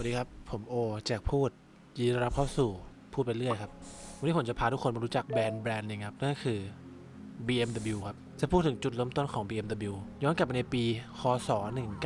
วัสดีครับ ผมโอแจกพูดยินดีรับเข้าสู่พูดไปเรื่อยครับ วันนี้ผมจะพาทุกคนมารู้จักแบรนด์แบรนด์หนึ่งครับนั่นก็คือ BMW ครับ จะพูดถึงจุดเริ่มต้นของ BMW ย้อนกลับไปในปี คศ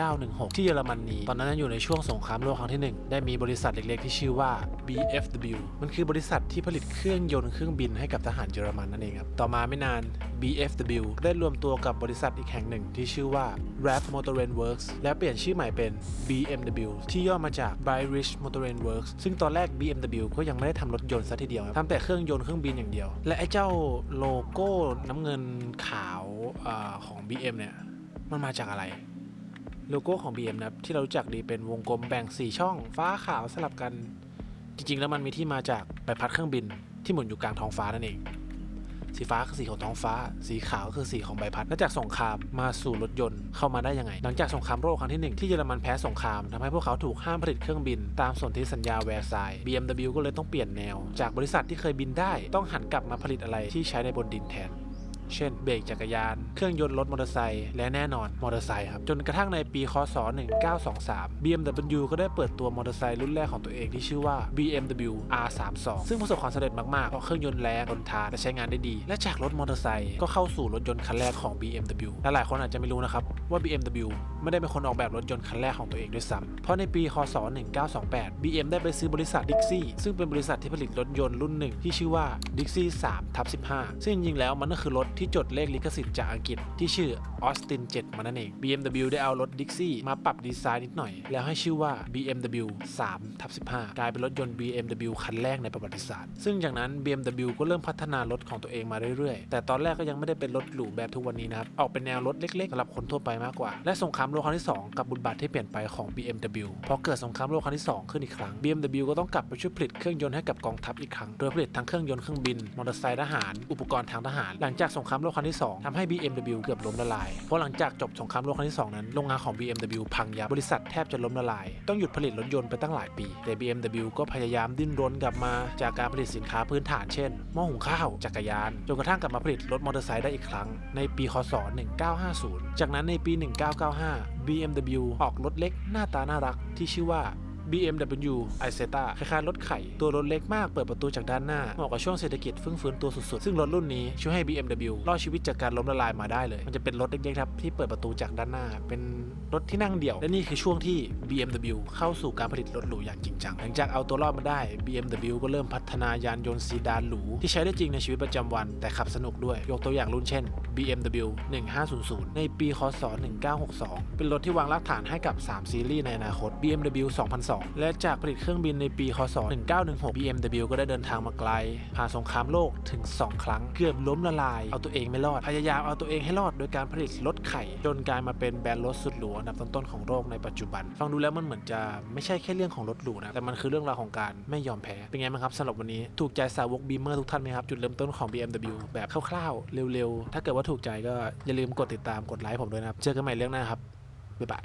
1916 ที่เยอรมนีตอนนั้นอยู่ในช่วงสงครามโลกครั้งที่ 1 ได้มีบริษัทเล็กๆ ที่ชื่อว่า BFW มันคือบริษัทที่ผลิตเครื่องยนต์เครื่องบินให้กับทหารเยอรมันนั่นเองครับ ต่อมาไม่นาน BFW ได้รวมตัวกับบริษัทอีกแห่งหนึ่งที่ชื่อว่า RAF Motoren Works และเปลี่ยนชื่อใหม่เป็น BMW ที่ย่อมาจาก British Motoren Works ซึ่งตอนแรก BMW ก็ยังไม่ได้ทำรถยนต์ซะทีเดียวครับทำแต่เครื่องยนต์เครื่องบินอย่างเดียว และไอ้เจ้าโลโก้น้ำเงินขาวเออของ BM เนี่ย มันมาจากอะไร โลโก้ของ BM นะครับ ที่เรารู้จักดีเป็นวงกลมแบ่ง 4 ช่อง ฟ้าขาวสลับกัน จริง ๆ แล้วมันมีที่มาจากใบพัดเครื่องบินที่หมุนอยู่กลางท้องฟ้านั่นเอง สีฟ้าคือสีของท้องฟ้า สีขาวคือสีของใบพัด และจากสงครามมาสู่รถยนต์เข้ามาได้ยังไง หลังจากสงครามโลกครั้งที่หนึ่งที่เยอรมันแพ้สงครามทำให้พวกเขาถูกห้ามผลิตเครื่องบิน ตามสนธิสัญญาแวร์ซาย BMW ก็เลยต้องเปลี่ยนแนว จากบริษัทที่เคยบินได้ ต้องหันกลับมาผลิตอะไรที่ใช้ในบนดินแทน เช่นเบรกจักรยาน เครื่องยนต์รถมอเตอร์ไซค์และแน่นอนมอเตอร์ไซค์ครับ จนกระทั่งในปีคศ 1923 BMW ก็ได้เปิดตัวมอเตอร์ไซค์รุ่นแรกของตัวเองที่ชื่อว่า BMW R32 ซึ่งประสบความสำเร็จมากๆเพราะเครื่องยนต์แรงทนทานและใช้งานได้ดี และจากรถมอเตอร์ไซค์ก็เข้าสู่รถยนต์คันแรกของ BMW และหลายคนอาจจะไม่รู้นะครับว่า BMW ไม่ได้เป็นคนออกแบบรถยนต์คันแรกของตัวเองด้วยซ้ำเพราะในปีคศ 1928 BM ได้ไปซื้อบริษัท Dixie ซึ่งเป็นบริษัทที่ผลิตรถยนต์รุ่นหนึ่งที่ชื่อว่า Dixie 3 15ซึ่งจริงๆแล้วมันก็คือรถที่จดเลขลิขสิทธิ์จากอังกฤษที่ชื่อ Austin 7 มานั่นเอง BMW ได้เอารถ Dixie มาปรับดีไซน์นิดหน่อย แล้วให้ชื่อว่า BMW 3ทับ15 กลายเป็นรถยนต์ BMW คันแรกในประวัติศาสตร์ ซึ่งจากนั้น BMW ก็เริ่มพัฒนารถของตัวเองมาเรื่อยๆ แต่ตอนแรกก็ยังไม่ได้เป็นรถหรูแบบทุกวันนี้นะครับ ออกเป็นแนวรถเล็กๆสำหรับคนทั่วไปมากกว่า และสงครามโลกครั้งที่ 2 กับบุญบาทที่เปลี่ยนไปของ BMW พอเกิดสงครามโลกครั้งที่ 2 ขึ้นอีกครั้ง BMW ก็ต้องกลับไปช่วยผลิตเครื่องยนต์ให้กับกองทัพอีกครั้ง โดยผลิตทั้งเครื่องยนต์เครื่องบิน มอเตอร์ไซค์ทหาร อุปกรณ์ทางทหาร หลังจากสงงครามโลกครั้งที่ 2ทำให้ BMW เกือบล้มละลาย เพราะหลังจากจบสงครามโลกครั้งที่ 2 นั้น โรงงานของ BMW พังยับบริษัทแทบจะล้มละลาย ต้องหยุดผลิตรถยนต์ไปตั้งหลายปี แต่ BMW ก็พยายามดิ้นรนกลับมาจากการผลิตสินค้าพื้นฐานเช่นหม้อหุงข้าวจักรยาน จนกระทั่งกลับมาผลิตรถมอเตอร์ไซค์ได้อีกครั้งในปีคศ 1950 จากนั้นในปี 1995 BMW ออกรถเล็กหน้าตาน่ารักที่ชื่อว่า BMW i z e t a คล้ายๆรถไข่ ตัวรถเล็กมากเปิดประตูจากด้านหน้า เหมาะกับช่วงเศรษฐกิจเฟื่องฟื้นตัวสุดๆ ซึ่งรถรุ่นนี้ช่วยให้ BMW รอดชีวิตจากการล้มละลายมาได้เลย มันจะเป็นรถเล็กๆครับที่เปิดประตูจากด้านหน้า เป็นรถที่นั่งเดี่ยว และนี่คือช่วงที่ BMW เข้าสู่การผลิตรถหรูอย่างจริงจัง หลังจากเอาตัวรอดมาได้ BMW ก็เริ่มพัฒนายานยนต์ซีดานหรูที่ใช้ได้จริงในชีวิตประจำวัน แต่ขับสนุกด้วย ยกตัวอย่างรุ่นเช่น BMW 1500 ในปี คศ 1962 เป็นรถที่วางรากฐานให้กับ 3 ซีรีส์ในอนาคต BMW 2002และจากผลิตเครื่องบินในปีคศ 1916 BMW ก็ได้เดินทางมาไกล ผ่านสงครามโลกถึง 2 ครั้ง เกือบล้มละลาย เอาตัวเองไม่รอด พยายามเอาตัวเองให้รอดโดยการผลิตรถไข่ จนกลายมาเป็นแบรนด์รถสุดหรูอันดับต้นๆของโลกในปัจจุบัน ฟังดูแล้วมันเหมือนจะไม่ใช่แค่เรื่องของรถหรูนะ แต่มันคือเรื่องราวของการไม่ยอมแพ้ เป็นไงบ้างครับสำหรับวันนี้ ถูกใจสาวกบีเมอร์ทุกท่านไหมครับ จุดเริ่มต้นของ BMW แบบคร่าวๆ เร็วๆ ถ้าเกิดว่าถูกใจก็อย่าลืมกดติดตาม กดไลค์ผมด้วยนะครับ เจอกันใหม่เรื่องหน้าครับ บ๊ายบาย